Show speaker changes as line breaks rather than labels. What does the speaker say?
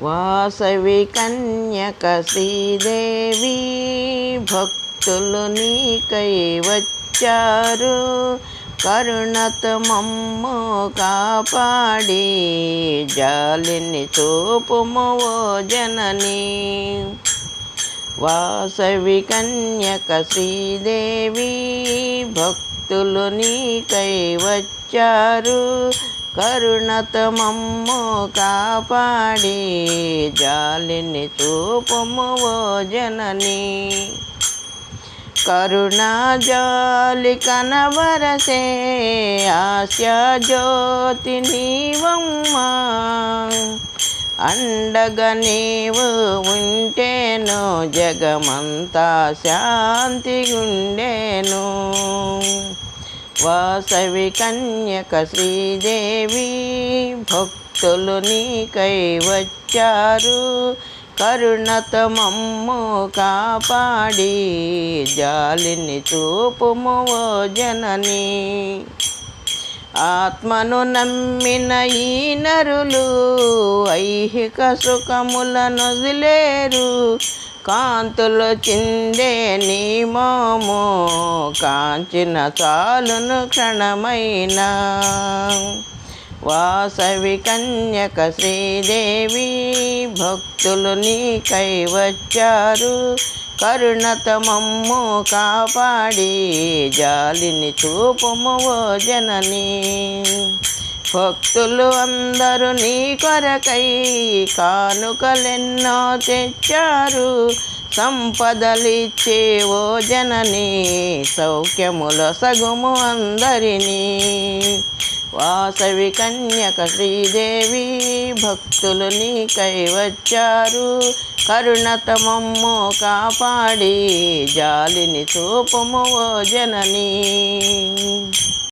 వాసవి కన్యక శ్రీదేవి భక్తులు నీకై వచ్చారు. కరుణత మమ్ము కాపాడి జాలిని చూపుము ఓ జనని. వాసవి కన్యక శ్రీదేవి భక్తులు నీకై వచ్చారు. కరుణత మమ్ము కాపాడి జాలిని చూపము ఓ జనని. కరుణా జాలి కనవరసే ఆశా జ్యోతి నీవమ్మా. అండగా నీవు ఉంటేను జగమంతా శాంతి గుండెను. వాసవి కన్యక శ్రీదేవి భక్తులు నీకై వచ్చారు. కరుణత మమ్ము కాపాడి జాలిని చూపుము ఓ జనని. ఆత్మను నమ్మిన ఈ నరులు ఐహిక సుఖములను వదిలేరు. కాంతులు చిందే నీ మోము కాంచిన చాలును క్షణమైన. వాసవి కన్యక శ్రీదేవి భక్తులు నీకై వచ్చారు. కరుణత మమ్ము కాపాడి జాలిని చూపము ఓ జననీ. భక్తులు అందరూ నీ కొరకై కానుకలెన్నో తెచ్చారు. సంపదలిచ్చే ఓ జనని సౌఖ్యముల సగుము అందరినీ. వాసవి కన్యక శ్రీదేవి భక్తులు నీకై వచ్చారు. కరుణతమమ్ము కాపాడి జాలిని చూపము ఓ జనని.